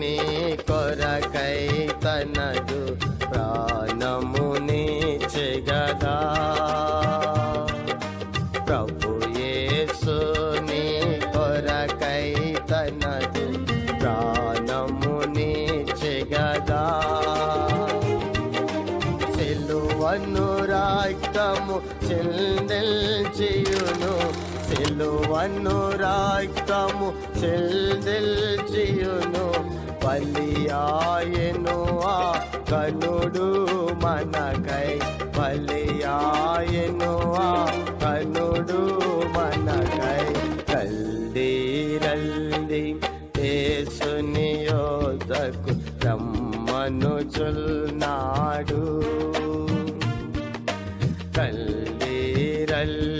నీ కొరకై తనదు ప్రాణముని చెగదా. ప్రభు యేసు నీ ప్రాణముని చెగదా. సిలువను రాక్తము చెల్లిల్చియును సిలువను రాక్తము చెల్లిల్చియును బలి ఆయను ఆ కనుడు మనకై. బలి ఆయను ఆ కనుడు మనకై. రల్లి రల్లి దేశుని యోధకు రమ్మనుచుల్నాడు రల్లి రల్లి